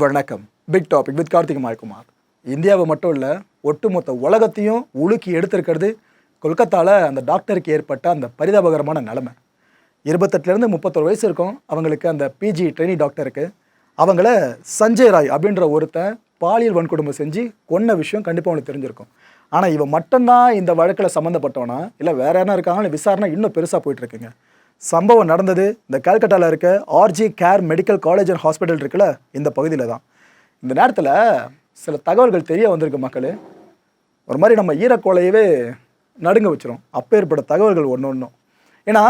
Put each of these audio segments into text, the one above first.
வணக்கம். Big topic with Karthik Mayakumar. இந்தியாவை மட்டும் இல்லை ஒட்டுமொத்த உலகத்தையும் உலுக்கி எடுத்திருக்கிறது கொல்கத்தாவில் அந்த டாக்டருக்கு ஏற்பட்ட அந்த பரிதாபகரமான நிலமை. இருபத்தெட்டுலேருந்து முப்பத்தொரு வயசு இருக்கும் அவங்களுக்கு அந்த பிஜி ட்ரெயினி டாக்டருக்கு அவங்கள சஞ்சய் ராய் அப்படின்ற ஒருத்தன் பாலியல் வன்கொடுமை செஞ்சு கொன்ன விஷயம் கண்டிப்பாக அவனுக்கு தெரிஞ்சிருக்கும். ஆனால் இவன் மட்டும்தான் இந்த வழக்கில் சம்மந்தப்பட்டவனா இல்லை வேற யாரும் இருக்காங்கன்னு விசாரணை இன்னும் பெருசாக போயிட்டு இருக்குங்க. சம்பவம் நடந்தது இந்த கல்கட்டாவில் இருக்க R G Kar medical college and hospital இருக்குல்ல இந்த பகுதியில் தான். இந்த நேரத்தில் சில தகவல்கள் தெரிய வந்திருக்கு மக்களே. ஒரு மாதிரி நம்ம ஈரக்கோலையவே நடுங்க வச்சிரும். அப்பேற்பட்ட தகவல்கள் ஒன்று ஒன்றும் ஏன்னா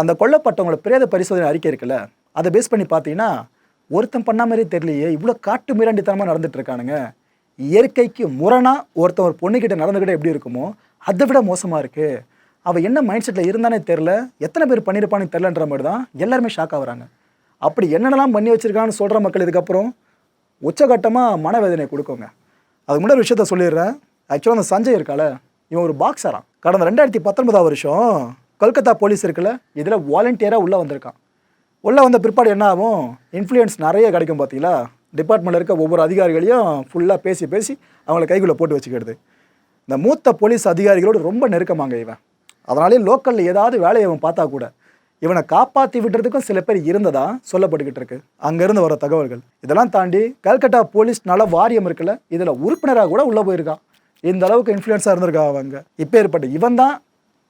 அந்த கொல்லப்பட்டவங்களோட பிரேத பரிசோதனை அறிக்கை இருக்குல்ல அதை பேஸ் பண்ணி பார்த்தீங்கன்னா ஒருத்தன் பண்ண மாதிரியே தெரியலையே இவ்வளோ காட்டு மிராண்டித்தனமாக நடந்துட்டு இருக்கானுங்க. இயற்கைக்கு முரணாக ஒருத்தன் ஒரு பொண்ணுக்கிட்ட நடந்துக்கிட்ட எப்படி இருக்குமோ அதை விட மோசமாக இருக்குது அவள் என்ன மைண்ட் செட்டில் இருந்தானே தெரில எத்தனை பேர் பண்ணியிருப்பான்னு தெரிலன்ற மாதிரி தான் எல்லாருமே ஷாக் ஆகுறாங்க அப்படி என்னென்னலாம் பண்ணி வச்சிருக்கான்னு சொல்கிற மக்கள் இதுக்கப்புறம் உச்சகட்டமாக மனவேதனை கொடுக்குங்க. அதுக்கு முன்னாடி ஒரு விஷயத்த சொல்லிடுறேன். ஆக்சுவலாக அந்த சஞ்சய் இருக்கால இவன் ஒரு பாக்ஸரான் கடந்த ரெண்டாயிரத்தி பத்தொன்பதாம் வருஷம் கொல்கத்தா போலீஸ் இருக்குல்ல இதில் வாலண்டியராக உள்ளே வந்திருக்கான். உள்ளே வந்த பிற்பாடு என்ன ஆகும்? இன்ஃப்ளூயன்ஸ் நிறைய கிடைக்கும் பார்த்தீங்களா டிபார்ட்மெண்ட்டில் இருக்க ஒவ்வொரு அதிகாரிகளையும் ஃபுல்லாக பேசி பேசி அவங்கள கைக்குள்ளே போட்டு வச்சுக்கிறது. இந்த மூத்த போலீஸ் அதிகாரிகளோடு ரொம்ப நெருக்கமாங்க இவன். அதனாலே லோக்கலில் ஏதாவது வேலையை அவன் பார்த்தா கூட இவனை காப்பாற்றி விடுறதுக்கும் சில பேர் இருந்ததா சொல்லப்பட்டுக்கிட்டு இருக்கு. அங்கேருந்து வர தகவல்கள். இதெல்லாம் தாண்டி கல்கட்டா போலீஸ் நல வாரியம் இருக்குல்ல இதில் உறுப்பினராக கூட உள்ளே போயிருக்கான். இந்த அளவுக்கு இன்ஃப்ளூயன்ஸாக இருந்திருக்கா அவங்க? இப்போ ஏற்பட்ட இவன் தான்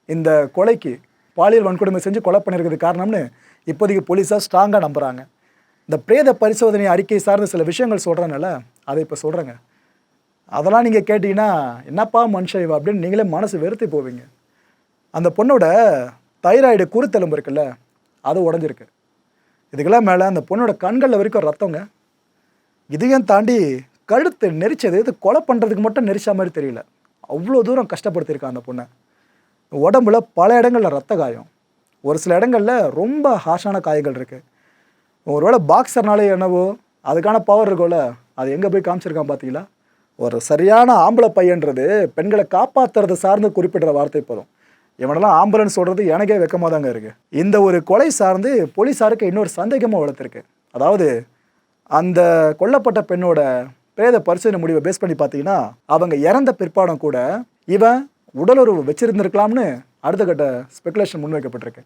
இந்த கொலைக்கு பாலியல் வன்கொடுமை செஞ்சு கொலை பண்ணியிருக்கிறது காரணம்னு இப்போதைக்கு போலீஸாக ஸ்ட்ராங்காக நம்புகிறாங்க இந்த பிரேத பரிசோதனை அறிக்கை சார்ந்த சில விஷயங்கள் சொல்கிறனால அதை இப்போ சொல்கிறேங்க அதெல்லாம் நீங்கள் கேட்டிங்கன்னா என்னப்பா மனுஷன் இவ? அப்படின்னு நீங்களே மனசு வெறுத்து போவீங்க. அந்த பொண்ணோட தைராய்டு குருத்தெலும்பு இருக்குல்ல அது உடஞ்சிருக்கு. இதுக்கெல்லாம் மேலே அந்த பொண்ணோட கண்களில் வரைக்கும் ரத்தங்க. இதையும் தாண்டி கழுத்து நெரிச்சது இது கொலை பண்ணுறதுக்கு மட்டும் நெரிச்ச மாதிரி தெரியல. அவ்வளோ தூரம் கஷ்டப்படுத்தியிருக்கான் அந்த பொண்ணை. உடம்புல பல இடங்களில் ரத்த காயம். ஒரு சில இடங்களில் ரொம்ப ஹாஷான காயங்கள் இருக்குது ஒருவேளை பாக்ஸர்னாலே என்னவோ அதுக்கான பவர் இருக்கும்ல அது எங்கே போய் காமிச்சிருக்கான் பார்த்தீங்களா ஒரு சரியான ஆம்பளை பையன்றது பெண்களை காப்பாற்றுறது சார்ந்து குறிப்பிடுற வார்த்தை போதும். இவனெல்லாம் ஆம்புலன்ஸ் சொல்கிறது எனக்கே வெக்கமாக தாங்க இருக்குது இந்த ஒரு கொலை சார்ந்து போலீஸாருக்கு இன்னொரு சந்தேகமாக வளர்த்துருக்கு. அதாவது அந்த கொல்லப்பட்ட பெண்ணோட பிரேத பரிசோதனை முடிவை பேஸ் பண்ணி பார்த்தீங்கன்னா அவங்க இறந்த பிற்பாடம் கூட இவன் உடலுறவு வச்சிருந்திருக்கலாம்னு அடுத்த கட்ட ஸ்பெகுலேஷன் முன்வைக்கப்பட்டிருக்கு.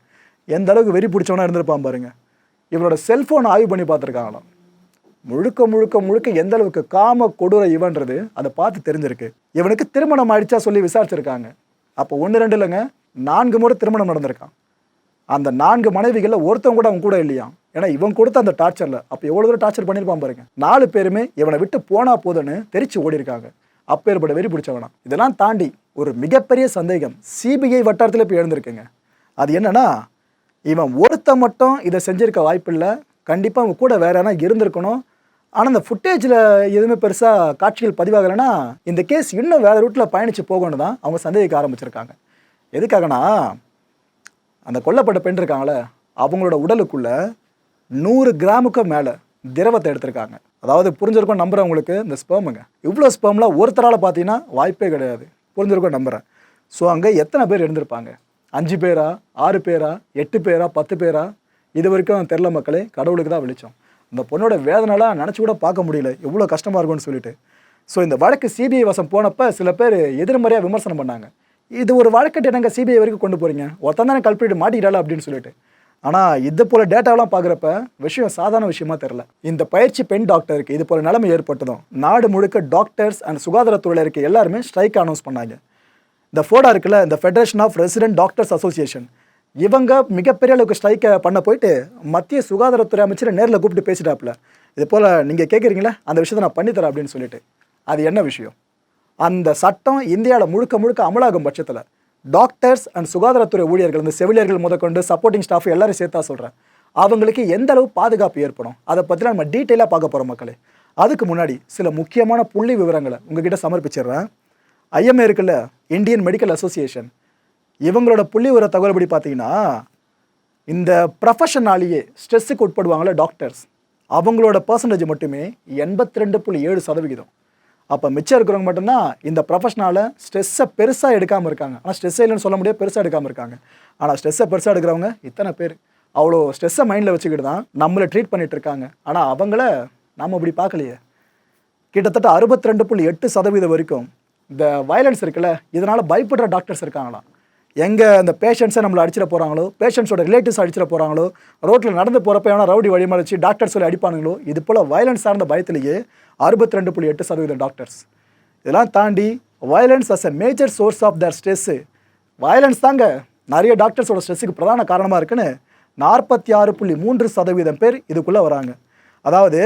எந்த அளவுக்கு வெறி பிடிச்சவனா இருந்திருப்பான் பாருங்க. இவனோட செல்ஃபோன் ஆய்வு பண்ணி பார்த்துருக்காங்களாம். முழுக்க முழுக்க முழுக்க எந்த அளவுக்கு காம கொடூர இவன்றது அதை பார்த்து தெரிஞ்சிருக்கு. இவனுக்கு திருமணம் ஆயிடுச்சா சொல்லி விசாரிச்சிருக்காங்க. அப்போ ஒன்று ரெண்டு இல்லைங்க. நான்கு முறை திருமணம் நடந்திருக்கான். அந்த நான்கு மனைவிகளில் ஒருத்தவங்க கூட அவன் கூட இல்லையா? ஏன்னா இவன் கொடுத்த அந்த டார்ச்சரில் அப்போ எவ்வளோ தூரம் டார்ச்சர் பண்ணியிருப்பான் பாருங்க. நாலு பேருமே இவனை விட்டு போனா போதுன்னு தெரிச்சு ஓடி இருக்காங்க அப்பேற்பட்ட வெறி பிடிச்சவனா. இதெல்லாம் தாண்டி ஒரு மிகப்பெரிய சந்தேகம். சிபிஐ வட்டாரத்தில் இப்போ எழுந்திருக்குங்க. அது என்னன்னா இவன் ஒருத்தன் மட்டும் இதை செஞ்சிருக்க வாய்ப்பில்லை. கண்டிப்பாக அவன் கூட வேற யாரா இருந்திருக்கணும். ஆனால் இந்த ஃபுட்டேஜில் எதுவுமே பெருசாக காட்சிகள் பதிவாகலைன்னா இந்த கேஸ் இன்னும் வேறு ரூட்டில் பயணித்து போகணும் தான் அவங்க சந்தேகிக்க ஆரம்பிச்சிருக்காங்க. எதுக்காகனா அந்த கொல்லப்பட்ட பெண் இருக்காங்களே அவங்களோட உடலுக்குள்ள நூறு கிராமுக்கு மேலே திரவத்தை எடுத்திருக்காங்க. அதாவது புரிஞ்சிருக்கும் நம்புறவங்களுக்கு இந்த ஸ்பேமுங்க இவ்வளோ ஸ்பேமில் ஒருத்தரால் பார்த்தீங்கன்னா வாய்ப்பே கிடையாது. புரிஞ்சிருக்கும் நம்புகிறேன் ஸோ அங்கே எத்தனை பேர் இருந்திருப்பாங்க? அஞ்சு பேரா? ஆறு பேரா? எட்டு பேரா? பத்து பேரா? இது வரைக்கும் தெரில மக்களே கடவுளுக்கு தான் வெளிச்சம். அந்த பொண்ணோட வேதனைலாம் நினச்சி கூட பார்க்க முடியல. எவ்வளோ கஷ்டமாக இருக்கும்னு சொல்லிட்டு. ஸோ இந்த வழக்கு சிபிஐ வசம் போனப்போ சில பேர் எதிர்மறையாக விமர்சனம் பண்ணாங்க. இது ஒரு வழக்கட்டு எனக்கு சிபிஐ வரைக்கும் கொண்டு போகிறீங்க ஒருத்தன் தானே கல்பிட்டு மாட்டிக்கிட்டால அப்படின்னு சொல்லிட்டு. ஆனால் இது போல டேட்டாவெல்லாம் பார்க்குறப்ப விஷயம் சாதாரண விஷயமா தெரில இந்த பயிற்சி பெண் டாக்டருக்கு இது போல நிலைமை ஏற்பட்டதும் நாடு முழுக்க டாக்டர்ஸ் அண்ட் சுகாதாரத்துறையில் இருக்க எல்லாருமே ஸ்ட்ரைக் அனௌன்ஸ் பண்ணாங்க. இந்த ஃபோடா இருக்குல்ல இந்த federation of resident doctors association இவங்க மிகப்பெரிய அளவுக்கு ஸ்ட்ரைக்கை பண்ண போயிட்டு மத்திய சுகாதாரத்துறை அமைச்சரை நேரில் கூப்பிட்டு பேசிட்டாப்புல. இது போல் நீங்கள் கேட்குறீங்களா அந்த விஷயத்தை நான் பண்ணித்தரேன் அப்படின்னு சொல்லிட்டு. அது என்ன விஷயம்? அந்த சட்டம் இந்தியாவில் முழுக்க முழுக்க அமலாகும் பட்சத்தில் டாக்டர்ஸ் அண்ட் சுகாதாரத்துறை ஊழியர்கள் இந்த செவிலியர்கள் முதற்கொண்டு சப்போர்ட்டிங் ஸ்டாஃப் எல்லாரும் சேர்த்தா சொல்கிறேன் அவங்களுக்கு எந்த அளவு பாதுகாப்பு ஏற்படும்? அதை பற்றி நம்ம டீட்டெயிலாக பார்க்க போகிறோம் மக்களே. அதுக்கு முன்னாடி சில முக்கியமான புள்ளி விவரங்களை உங்ககிட்ட சமர்ப்பிச்சிடுறேன். ஐஎம்ஏ இருக்குல்ல இந்தியன் மெடிக்கல் அசோசியேஷன் இவங்களோட புள்ளி விவர தகவல்படி பார்த்தீங்கன்னா இந்த ப்ரொஃபஷனாலேயே ஸ்ட்ரெஸ்ஸுக்கு உட்படுவாங்களே டாக்டர்ஸ் அவங்களோட பர்சன்டேஜ் மட்டுமே எண்பத்தி ரெண்டு புள்ளி ஏழு சதவிகிதம். அப்போ மிச்சம் இருக்கிறவங்க மட்டும்தான் இந்த ப்ரொஃபஷனால ஸ்ட்ரெஸ்ஸை பெருசாக எடுக்காமல் இருக்காங்க. ஆனால் ஸ்ட்ரெஸ்ஸே இல்லைன்னு சொல்ல முடியாது பெருசாக எடுக்காமல் இருக்காங்க. ஆனால் ஸ்ட்ரெஸ்ஸை பெருசாக எடுக்கிறவங்க இத்தனை பேர். அவ்வளோ ஸ்ட்ரெஸ்ஸை மைண்டில் வச்சுக்கிட்டு தான் நம்மளை ட்ரீட் பண்ணிட்டு இருக்காங்க. ஆனால் அவங்கள நாம் அப்படி பார்க்கலையே. கிட்டத்தட்ட அறுபத்தி ரெண்டு புள்ளி எட்டு சதவீதம் வரைக்கும் இந்த வயலன்ஸ் இருக்குல்ல இதனால் பயப்படுற டாக்டர்ஸ் இருக்காங்களாம். எங்கே அந்த பேஷண்ட்ஸை நம்மளை அடிச்சிட போகிறாங்களோ பேஷண்ட்ஸோட ரிலேட்டிவ்ஸ் அடிச்சிட போகிறாங்களோ ரோட்டில் நடந்து போகிறப்ப வேணா ரவுடி வழிமறைச்சு டாக்டர் சொல்லி அடிப்பானுங்களோ இது போல் வயலன்ஸ் சார்ந்த பயத்திலேயே அறுபத்தி ரெண்டு புள்ளி எட்டு சதவீதம் டாக்டர்ஸ் இதெல்லாம் தாண்டி violence as a major source of their stress violence தாங்க நிறைய டாக்டர்ஸோட ஸ்ட்ரெஸ்ஸுக்கு பிரதான காரணமாக இருக்குன்னு நாற்பத்தி ஆறு புள்ளி மூன்று சதவீதம் பேர் இதுக்குள்ளே வராங்க. அதாவது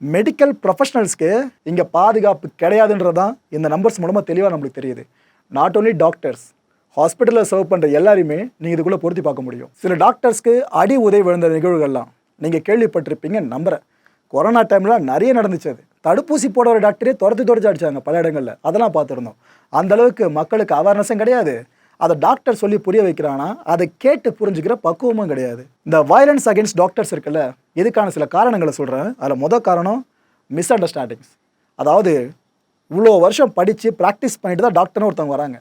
மெடிக்கல் ப்ரொஃபஷனல்ஸ்க்கு இங்கே பாதுகாப்பு கிடையாதுன்றதான் இந்த நம்பர்ஸ் மூலமாக தெளிவாக நம்மளுக்கு தெரியுது. நாட் ஓன்லி டாக்டர்ஸ் ஹாஸ்பிட்டலில் சர்வ் பண்ணுற எல்லாரையுமே நீங்கள் இதுக்குள்ளே பொருத்தி பார்க்க முடியும். சில டாக்டர்ஸ்க்கு அடி உதவி விழுந்த நிகழ்வுகள்லாம் நீங்கள் கேள்விப்பட்டிருப்பீங்க நம்புகிறேன் கொரோனா டைமில் நிறைய நடந்துச்சு அது. தடுப்பூசி போட ஒரு டாக்டரே துரத்தி துரத்து அடிச்சாங்க பல இடங்களில். அதெல்லாம் பார்த்துருந்தோம். அந்த அளவுக்கு மக்களுக்கு அவேர்னஸும் கிடையாது. அதை டாக்டர் சொல்லி புரிய வைக்கிறானா அதை கேட்டு புரிஞ்சுக்கிற பக்குவமும் கிடையாது. இந்த வயலன்ஸ் அகேன்ஸ்ட் டாக்டர்ஸ் இருக்குல்ல இதுக்கான சில காரணங்களை சொல்கிறேன் அதில் மொதல் காரணம் மிஸ் அண்டர்ஸ்டாண்டிங்ஸ் அதாவது இவ்வளோ வருஷம் படித்து ப்ராக்டிஸ் பண்ணிட்டு தான் டாக்டர்னு ஒருத்தவங்க வராங்க.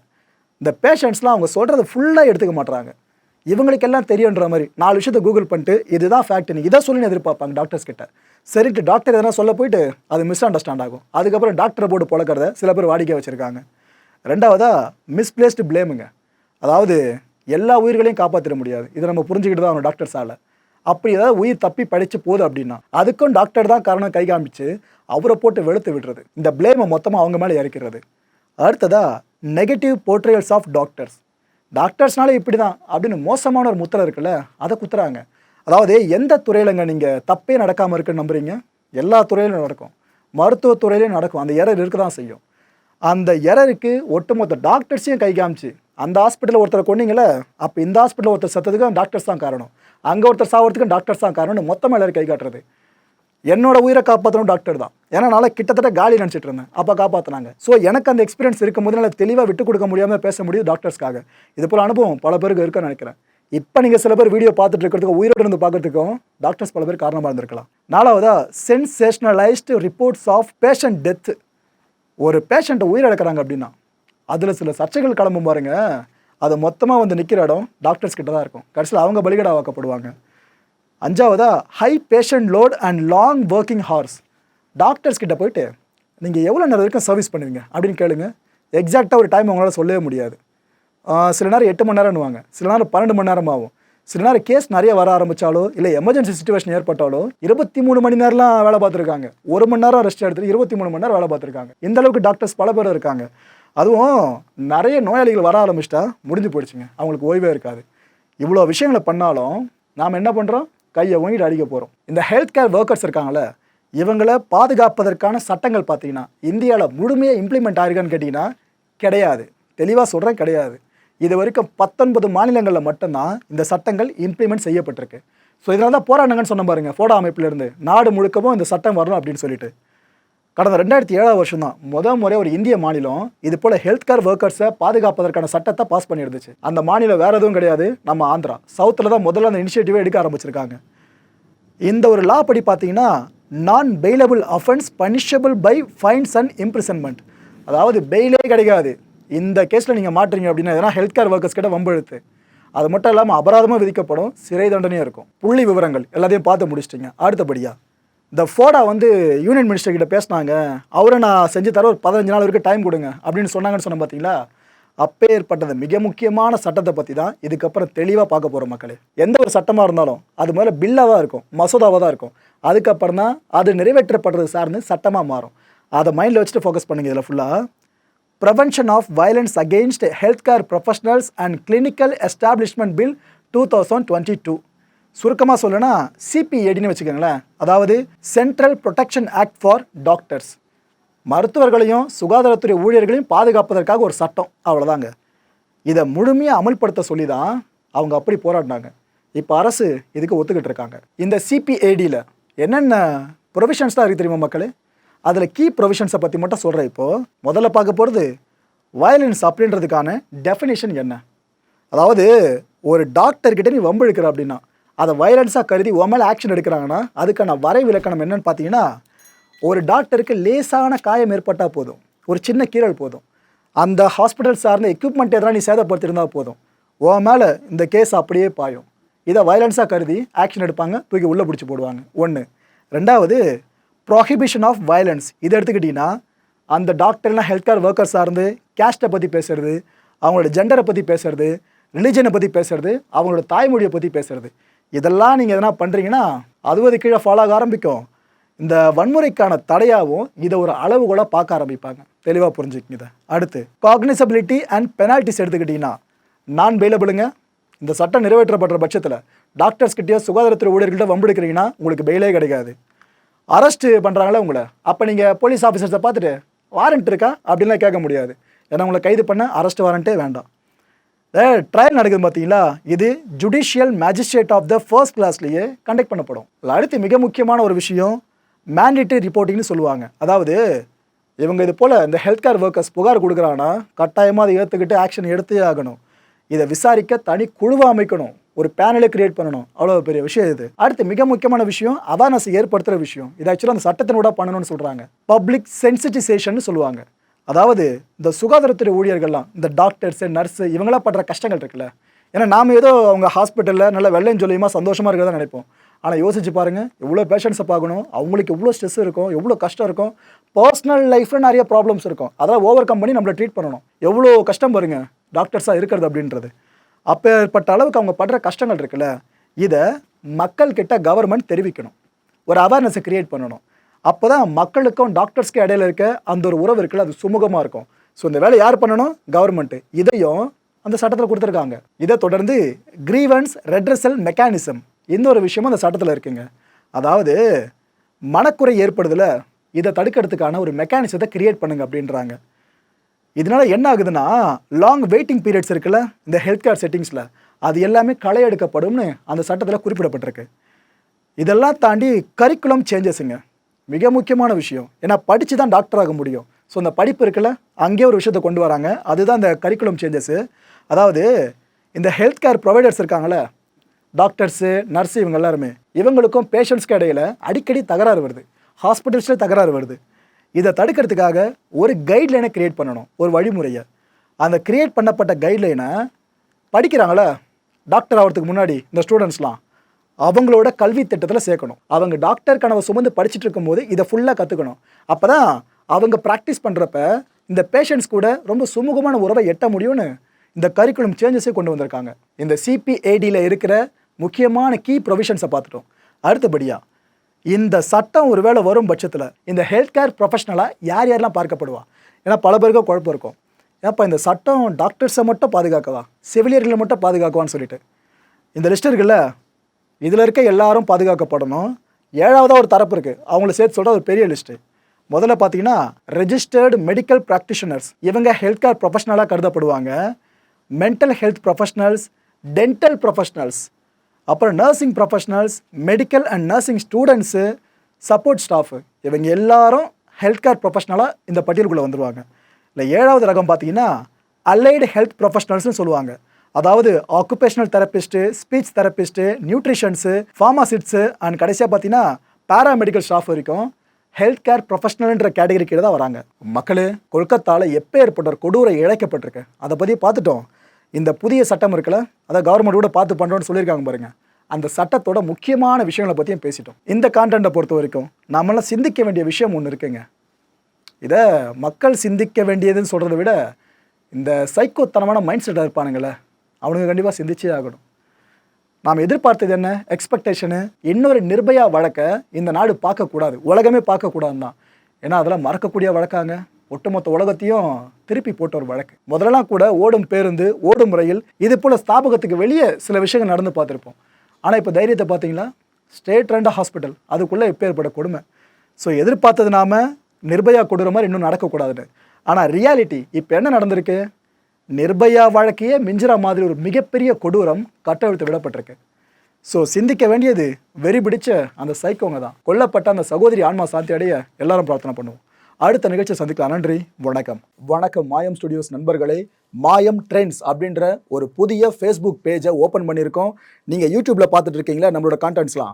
இந்த பேஷண்ட்ஸ்லாம் அவங்க சொல்கிறத ஃபுல்லாக எடுத்துக்க மாட்றாங்க. இவங்களுக்கெல்லாம் தெரியுன்ற மாதிரி நாலு விஷயத்தை கூகுள் பண்ணிட்டு இதுதான் ஃபேக்ட் நீ இதை சொல்லி எதிர்பார்ப்பாங்க டாக்டர்ஸ் கிட்ட. சரிட்டு டாக்டர் எதனா சொல்ல போயிட்டு அது மிஸ் அண்டர்ஸ்டாண்ட் ஆகும். அதுக்கப்புறம் டாக்டரை போட்டு பழக்கிறத சில பேர் வாடிக்கை வச்சுருக்காங்க. ரெண்டாவதா மிஸ்பிளேஸ்டு ப்ளேமுங்க அதாவது எல்லா உயிர்களையும் காப்பாற்றிட முடியாது. இதை நம்ம புரிஞ்சுக்கிட்டு தான் ஆகணும் டாக்டர்ஸால் அப்படி ஏதாவது உயிர் தப்பி படிச்சு போகுது அப்படின்னா அதுக்கும் டாக்டர் தான் காரணம் கை காமிச்சு அவரை போட்டு வெளுத்து விடுறது. இந்த ப்ளேமை மொத்தமாக அவங்க மேலே இறக்கிறது. அடுத்ததா நெகட்டிவ் போர்ட்ரியல்ஸ் ஆஃப் டாக்டர்ஸ் டாக்டர்ஸ்னாலே இப்படி தான் அப்படின்னு மோசமான ஒரு முத்திரை இருக்குல்ல அதை குத்துறாங்க. அதாவது எந்த துறையிலங்க நீங்கள் தப்பே நடக்காமல் இருக்குன்னு நம்புறீங்க? எல்லா துறையிலும் நடக்கும். மருத்துவத்துறையிலையும் நடக்கும். அந்த எரர் இருக்க தான் செய்யும். அந்த எரருக்கு ஒட்டுமொத்த டாக்டர்ஸையும் கை காமிச்சு அந்த ஹாஸ்பிட்டலில் ஒருத்தரை கொண்டீங்களே அப்போ இந்த ஹாஸ்பிட்டலில் ஒருத்தர் செத்ததுக்கு டாக்டர்ஸ் தான் காரணம். அங்கே ஒருத்தர் சாவறதுக்கு டாக்டர்ஸ் தான் காரணம்னு மொத்தமாக எல்லோரும் கை காட்டுறது. என்னோட உயிரை காப்பாற்றணும் டாக்டர் தான். ஏன்னா நான் கிட்டத்தட்ட காலி நினச்சிட்டு இருந்தேன். அப்போ காப்பாற்றினாங்க ஸோ எனக்கு அந்த எக்ஸ்பீரியன்ஸ் இருக்கும்போது நல்லா தெளிவாக விட்டு கொடுக்க முடியாமல் பேச முடியும் டாக்டர்ஸ்க்காக இது போல் அனுபவம் பல பேருக்கு இருக்குன்னு நினைக்கிறேன். இப்போ நீங்கள் சில பேர் வீடியோ பார்த்துட்டு இருக்கிறதுக்கு உயிரோடு இருந்து பார்க்குறதுக்கும் டாக்டர்ஸ் பல பேர் காரணமாக இருந்திருக்கலாம். நாலாவதா sensationalised reports of patient death ஒரு பேஷண்ட்டை உயிரிழக்கிறாங்க அப்படின்னா அதில் சில சர்ச்சைகள் கிளம்பும் பாருங்கள் அது மொத்தமாக வந்து நிற்கிற இடம் டாக்டர்ஸ் கிட்ட தான் இருக்கும். கடைசியில் அவங்க பலிகடா அஞ்சாவதாக அஞ்சாவதா high patient load and long working hours doctors கிட்ட போயிட்டு நீங்கள் எவ்வளோ நேரம் வரைக்கும் சர்வீஸ் பண்ணுவீங்க? அப்படின்னு கேளுங்க. எக்ஸாக்டாக ஒரு டைம் உங்களால் சொல்லவே முடியாது. சில நேரம் எட்டு மணி நேரம்னுவாங்க. சில நேரம் பன்னெண்டு மணி நேரம் ஆகும். சில நேரம் கேஸ் நிறைய வர ஆரம்பிச்சாலோ இல்லை எமர்ஜென்சி சுச்சுவேஷன் ஏற்பட்டாலோ இருபத்தி மூணு மணி நேரம்லாம் வேலை பார்த்துருக்காங்க. ஒரு மணி நேரம் ரெஸ்ட் எடுத்துட்டு இருபத்தி மூணு மணி நேரம் வேலை பார்த்துருக்காங்க. இந்த அளவுக்கு டாக்டர்ஸ் பல பேர் இருக்காங்க. அதுவும் நிறைய நோயாளிகள் வர ஆரம்பிச்சிட்டா முடிஞ்சு போயிடுச்சுங்க. அவங்களுக்கு ஓய்வே இருக்காது. இவ்வளோ விஷயங்களை பண்ணாலும் நாம் என்ன பண்ணுறோம் கையை ஓங்கிட்டு அடிக்க போகிறோம் இந்த ஹெல்த் கேர் ஒர்க்கர்ஸ் இருக்காங்களே இவங்களை பாதுகாப்பதற்கான சட்டங்கள் பார்த்தீங்கன்னா இந்தியாவில் முழுமையாக இம்ப்ளிமெண்ட் ஆயிருக்கான்னு கேட்டிங்கன்னா கிடையாது. தெளிவாக சொல்கிறேன் கிடையாது. இது வரைக்கும் பத்தொன்பது மாநிலங்களில் மட்டும்தான் இந்த சட்டங்கள் இம்ப்ளிமெண்ட் செய்யப்பட்டிருக்கு. ஸோ இதனால தான் போராட்டங்கன்னு சொன்ன பாருங்கள் ஃபோடா அமைப்பிலிருந்து. நாடு முழுக்கவும் இந்த சட்டம் வரணும் அப்படின்னு சொல்லிட்டு. கடந்த ரெண்டாயிரத்தி ஏழாவது வருஷம் தான் முத முறை ஒரு இந்திய மாநிலம் இது போல ஹெல்த் கேர் ஒர்க்கர்ஸை பாதுகாப்பதற்கான சட்டத்தை பாஸ் பண்ணியிருந்துச்சு. அந்த மாநிலம் வேற எதுவும் கிடையாது நம்ம ஆந்திரா. சவுத்தில் தான் முதல்ல அந்த இனிஷியேட்டிவே எடுக்க ஆரம்பிச்சிருக்காங்க. இந்த ஒரு லா படி பார்த்தீங்கன்னா non bailable offence punishable by fines and imprisonment அதாவது பெயிலே கிடைக்காது. இந்த கேஸில் நீங்கள் மாட்டுறீங்க அப்படின்னா எதனா ஹெல்த் கேர் ஒர்க்கர்ஸ் கிட்ட வம்பெழுத்து அது மட்டும் இல்லாமல் அபராதமாக விதிக்கப்படும் சிறை தண்டனையும் இருக்கும். புள்ளி விவரங்கள் எல்லாத்தையும் பார்த்து முடிச்சிட்டிங்க. அடுத்தபடியாக இந்த ஃபோடா வந்து யூனியன் மினிஸ்டர் கிட்ட பேசினாங்க. அவரை நான் செஞ்சு தர ஒரு பதினஞ்சு நாள் வரைக்கும் டைம் கொடுங்க அப்படின்னு சொன்னாங்கன்னு சொன்ன பார்த்தீங்களா அப்பே ஏற்பட்டது மிக முக்கியமான சட்டத்தை பற்றி தான் இதுக்கப்புறம் தெளிவாக பார்க்க போகிற மக்களே. எந்த ஒரு சட்டமாக இருந்தாலும் அது முதல்ல பில்லாக தான் இருக்கும் மசோதாவாக தான் இருக்கும். அதுக்கப்புறம் தான் அது நிறைவேற்றப்படுறது சார்ந்து சட்டமாக மாறும். அதை மைண்டில் வச்சுட்டு ஃபோக்கஸ் பண்ணுங்க இதில் ஃபுல்லாக prevention of violence against health care professionals and clinical establishment bill two thousand twenty two சுருக்கமாக சொல்லணும்னா சிபிஏடின்னு வச்சுக்கோங்களேன். அதாவது central protection act for doctors மருத்துவர்களையும் சுகாதாரத்துறை ஊழியர்களையும் பாதுகாப்பதற்காக ஒரு சட்டம். அவ்வளோதாங்க இதை முழுமையாக அமல்படுத்த சொல்லி தான் அவங்க அப்படி போராடினாங்க. இப்போ அரசு இதுக்கு ஒத்துக்கிட்டு இருக்காங்க. இந்த சிபிஏடியில் என்னென்ன ப்ரொவிஷன்ஸ்லாம் இருக்குது தெரியுமா மக்களே? அதில் கீ ப்ரொவிஷன்ஸை பற்றி மட்டும் சொல்கிறேன் இப்போது முதல்ல பார்க்க போகிறது வயலன்ஸ் அப்படின்றதுக்கான டெஃபினேஷன் என்ன? அதாவது ஒரு டாக்டர்கிட்ட நீ வம்பு இழுக்கிற அப்படின்னா அதை வயலன்ஸாக கருதி உன் மேலே ஆக்ஷன் எடுக்கிறாங்கன்னா அதுக்கான வரை விலக்கணம் என்னன்னு பார்த்தீங்கன்னா ஒரு டாக்டருக்கு லேசான காயம் ஏற்பட்டால் போதும். ஒரு சின்ன கீறல் போதும். அந்த ஹாஸ்பிட்டல் சார்ந்த எக்யூப்மெண்ட் எதனா நீ சேதப்படுத்திருந்தால் போதும். உன் மேலே இந்த கேஸ் அப்படியே பாயும். இதை வயலன்ஸாக கருதி ஆக்ஷன் எடுப்பாங்க தூக்கி உள்ளே பிடிச்சி போடுவாங்க. ஒன்று ரெண்டாவது ப்ராஹிபிஷன் ஆஃப் வயலன்ஸ் இதை எடுத்துக்கிட்டிங்கன்னா அந்த டாக்டர்லாம் ஹெல்த் கேர் ஒர்க்கர் சார்ந்து கேஸ்ட்டை பற்றி பேசுறது அவங்களோட ஜெண்டரை பற்றி பேசுறது ரிலிஜனை பற்றி பேசுறது அவங்களோட தாய்மொழியை பற்றி பேசுறது. இதெல்லாம் நீங்கள் எதனா பண்ணுறீங்கன்னா அதுவது கீழே ஃபாலோ ஆக ஆரம்பிக்கும். இந்த வன்முறைக்கான தடையாகவும் இதை ஒரு அளவுகூட பார்க்க ஆரம்பிப்பாங்க. தெளிவாக புரிஞ்சுக்கங்க இதை. அடுத்து காக்னிசபிலிட்டி அண்ட் பெனால்ட்டிஸ் எடுத்துக்கிட்டிங்கன்னா நான் பெயிலபிளுங்க இந்த சட்டம் நிறைவேற்றப்படுற பட்சத்தில் டாக்டர்ஸ்கிட்டயோ சுகாதாரத்துறை ஊழியர்கள்ட்ட வம்பெடுக்கிறீங்கன்னா உங்களுக்கு பெயிலே கிடைக்காது. அரெஸ்ட்டு பண்ணுறாங்களே உங்களை? அப்போ நீங்கள் போலீஸ் ஆஃபீஸர்ஸை பார்த்துட்டு வாரண்ட் இருக்கா? அப்படின்லாம் கேட்க முடியாது. ஏன்னா உங்களை கைது பண்ண அரெஸ்ட் வாரண்ட்டே வேண்டாம். ட்ரையல் நடக்குது பார்த்தீங்களா? இது judicial magistrate of the first கிளாஸ்லேயே conduct பண்ணப்படும். அடுத்து மிக முக்கியமான ஒரு விஷயம் மேண்டேட்டரி ரிப்போர்ட்டிங்னு சொல்லுவாங்க. அதாவது இவங்க இது போல் இந்த ஹெல்த் கேர் ஒர்க்கர்ஸ் புகார் கொடுக்குறாங்கன்னா கட்டாயமாக அதை ஏற்றுக்கிட்டு ஆக்ஷன் எடுத்தே ஆகணும். இதை விசாரிக்க தனி குழுவை அமைக்கணும். ஒரு பேனலை கிரியேட் பண்ணணும். அவ்வளோ பெரிய விஷயம் இது. அடுத்து மிக முக்கியமான விஷயம் அவேர்னஸ் ஏற்படுத்துகிற விஷயம். இது ஆக்சுவலாக அந்த சட்டத்தினோட பண்ணணும்னு சொல்கிறாங்க பப்ளிக் சென்சிட்டிசேஷன் சொல்லுவாங்க. அதாவது இந்த சுகாதாரத்துறை ஊழியர்கள்லாம் இந்த டாக்டர்ஸு நர்ஸு இவங்களாம் படுற கஷ்டங்கள் இருக்குல்ல. ஏன்னா நாம் ஏதோ அவங்க ஹாஸ்பிட்டலில் நல்ல வெள்ளையும் சொல்லியுமா சந்தோஷமாக இருக்கிறதா நினைப்போம். ஆனால் யோசிச்சு பாருங்கள் எவ்வளோ பேஷண்ட்ஸை பார்க்கணும் அவங்களுக்கு எவ்வளோ ஸ்ட்ரெஸ் இருக்கும் எவ்வளோ கஷ்டம் இருக்கும். பர்சனல் லைஃப்பில் நிறைய ப்ராப்ளம்ஸ் இருக்கும். அதெல்லாம் ஓவர் கம் பண்ணி நம்மளை ட்ரீட் பண்ணணும். எவ்வளோ கஷ்டம் பாருங்க டாக்டர்ஸாக இருக்கிறது அப்படின்றது. அப்பேற்பட்ட அளவுக்கு அவங்க படுற கஷ்டங்கள் இருக்குல்ல இதை மக்கள்கிட்ட கவர்மெண்ட் தெரிவிக்கணும். ஒரு அவேர்னஸை க்ரியேட் பண்ணணும். அப்போ தான் மக்களுக்கும் டாக்டர்ஸ்க்கும் இடையில இருக்க அந்த ஒரு உறவு இருக்குல்ல அது சுமூகமாக இருக்கும். ஸோ இந்த வேலை யார் பண்ணணும்? கவர்மெண்ட்டு இதையும் அந்த சட்டத்தில் கொடுத்துருக்காங்க. இதை தொடர்ந்து கிரீவன்ஸ் ரெட்ரஸல் மெக்கானிசம் இந்த ஒரு விஷயமும் அந்த சட்டத்தில் இருக்குங்க. அதாவது மனக்குறை ஏற்படுதுல இதை தடுக்கிறதுக்கான ஒரு மெக்கானிசத்தை கிரியேட் பண்ணுங்க அப்படின்றாங்க. இதனால என்ன ஆகுதுன்னா லாங் வெயிட்டிங் பீரியட்ஸ் இருக்குல்ல இந்த ஹெல்த் கேர் செட்டிங்ஸில் அது எல்லாமே களை எடுக்கப்படும்னு அந்த சட்டத்தில் குறிப்பிடப்பட்டிருக்கு. இதெல்லாம் தாண்டி கரிக்குலம் சேஞ்சஸுங்க மிக முக்கியமான விஷயம். ஏன்னா படித்து தான் டாக்டர் ஆக முடியும். ஸோ அந்த படிப்பு இருக்குல்ல அங்கேயே ஒரு விஷயத்தை கொண்டு வராங்க. அதுதான் இந்த கரிக்குலம் சேஞ்சஸு அதாவது இந்த ஹெல்த் கேர் ப்ரொவைடர்ஸ் இருக்காங்களே டாக்டர்ஸு நர்ஸு இவங்க எல்லாருமே இவங்களுக்கும் பேஷண்ட்ஸ்க்கு இடையில் அடிக்கடி தகராறு வருது. ஹாஸ்பிட்டல்ஸில் தகராறு வருது. இதை தடுக்கிறதுக்காக ஒரு கைட்லைனை க்ரியேட் பண்ணணும். ஒரு வழிமுறையை. அந்த க்ரியேட் பண்ணப்பட்ட கைட்லைனை படிக்கிறாங்களே டாக்டர் ஆகிறதுக்கு முன்னாடி இந்த ஸ்டூடெண்ட்ஸ்லாம் அவங்களோட கல்வி திட்டத்தில் சேர்க்கணும். அவங்க டாக்டர் கனவை சுமந்து படிச்சுட்டு இருக்கும்போது இதை ஃபுல்லாக கற்றுக்கணும் அப்போ தான் அவங்க ப்ராக்டிஸ் பண்ணுறப்ப இந்த பேஷண்ட்ஸ் கூட ரொம்ப சுமூகமான உறவை எட்ட முடியும்னு இந்த கரிக்குலம் சேஞ்சஸே கொண்டு வந்திருக்காங்க. இந்த சிபிஏடியில் இருக்கிற முக்கியமான கீ ப்ரொவிஷன்ஸை பார்த்துட்டோம். அடுத்தபடியாக இந்த சட்டம் ஒருவேளை வரும் பட்சத்தில் இந்த ஹெல்த் கேர் ப்ரொஃபஷனலாக யார் யாரெல்லாம் பார்க்கப்படுவா? ஏன்னா பல பேருக்கும் குழப்பம் இருக்கும். ஏன்ப்பா இந்த சட்டம் டாக்டர்ஸை மட்டும் பாதுகாக்கவா? செவிலியர்களை மட்டும் பாதுகாக்குவான்னு சொல்லிட்டு. இந்த லிஸ்ட் இருக்குல்ல? இதில் இருக்க எல்லாரும் பாதுகாக்கப்படணும். ஏழாவதாக ஒரு தரப்பு இருக்குது அவங்கள சேர்த்து சொல்கிற ஒரு பெரிய லிஸ்ட்டு முதல்ல பார்த்தீங்கன்னா ரெஜிஸ்டர்டு மெடிக்கல் ப்ராக்டிஷனர்ஸ் இவங்க ஹெல்த் கேர் ப்ரொஃபஷனலாக கருதப்படுவாங்க. Mental health professionals dental professionals அப்புறம் nursing professionals medical and nursing students support staff இவங்க எல்லாரும் ஹெல்த் கேர் ப்ரொஃபஷனலாக இந்த பட்டியலுக்குள்ளே வந்துடுவாங்க இல்லை ஏழாவது ரகம் பார்த்தீங்கன்னா அலைடு ஹெல்த் ப்ரொஃபஷனல்ஸ்னு சொல்லுவாங்க. அதாவது occupational therapist speech therapist nutritions pharmacists and கடைசியாக பார்த்தீங்கன்னா பேராமெடிக்கல் ஸ்டாஃப் வரைக்கும் ஹெல்த் கேர் ப்ரொஃபஷனல்ன்ற கேட்டகரி கீழே தான் வராங்க. மக்களே கொல்கத்தாவில் எப்போ ஏற்பட்ட கொடூரை கொடூர இழைக்கப்பட்டிருக்கு? அதை பற்றி பார்த்துட்டோம். இந்த புதிய சட்டம் இருக்குல்ல அதை கவர்மெண்ட் கூட பார்த்து பண்ணுறோன்னு சொல்லியிருக்காங்க பாருங்கள் அந்த சட்டத்தோட முக்கியமான விஷயங்களை பற்றியும் பேசிட்டோம். இந்த கான்டென்ட்டை பொறுத்த வரைக்கும் நம்மளாம் சிந்திக்க வேண்டிய விஷயம் ஒன்று இருக்குங்க. இதை மக்கள் சிந்திக்க வேண்டியதுன்னு சொல்கிறத விட இந்த சைக்கோத்தனமான மைண்ட் செட்டாக இருப்பானுங்களே அவனுங்க கண்டிப்பாக சிந்திச்சே ஆகணும். நாம் எதிர்பார்த்தது என்ன? எக்ஸ்பெக்டேஷனு இன்னொரு நிர்பயா வழக்கை இந்த நாடு பார்க்கக்கூடாது. உலகமே பார்க்கக்கூடாது தான் ஏன்னா அதெல்லாம் மறக்கக்கூடிய வழக்காங்க. ஒட்டுமொத்த உலகத்தையும் திருப்பி போட்ட ஒரு வழக்கு. முதலெல்லாம் கூட ஓடும் பேருந்து ஓடும் ரயில் இது போல் ஸ்தாபகத்துக்கு வெளியே சில விஷயங்கள் நடந்து பார்த்துருப்போம். ஆனால் இப்போ தைரியத்தை பார்த்தீங்களா? ஸ்டேட் ரெண்டு ஹாஸ்பிட்டல். அதுக்குள்ளே இப்போ ஏற்பட கொடுமை. ஸோ எதிர்பார்த்தது நாம நிர்பயா கொடுற மாதிரி இன்னும் நடக்கக்கூடாதுன்னு. ஆனால் ரியாலிட்டி இப்போ என்ன நடந்திருக்கு? நிர்பயா வழக்கையே மிஞ்சிற மாதிரி ஒரு மிகப்பெரிய கொடூரம் கட்டவிழ்த்து விடப்பட்டிருக்கு. ஸோ சிந்திக்க வேண்டியது வெறி பிடிச்ச அந்த சைக்கோங்க தான். கொல்லப்பட்ட அந்த சகோதரி ஆன்மா சாந்தி அடைய எல்லாரும் பிரார்த்தனை பண்ணுவோம். அடுத்த நிகழ்ச்சியை சந்திக்கலாம். நன்றி வணக்கம். வணக்கம் மாயம் ஸ்டுடியோஸ் நண்பர்களே. மாயம் ட்ரெண்ட்ஸ் அப்படின்ற ஒரு புதிய ஃபேஸ்புக் பேஜை ஓப்பன் பண்ணியிருக்கோம். நீங்கள் யூடியூப்பில் பார்த்துட்டு இருக்கீங்களா? நம்மளோட கான்டென்ட்ஸ்லாம்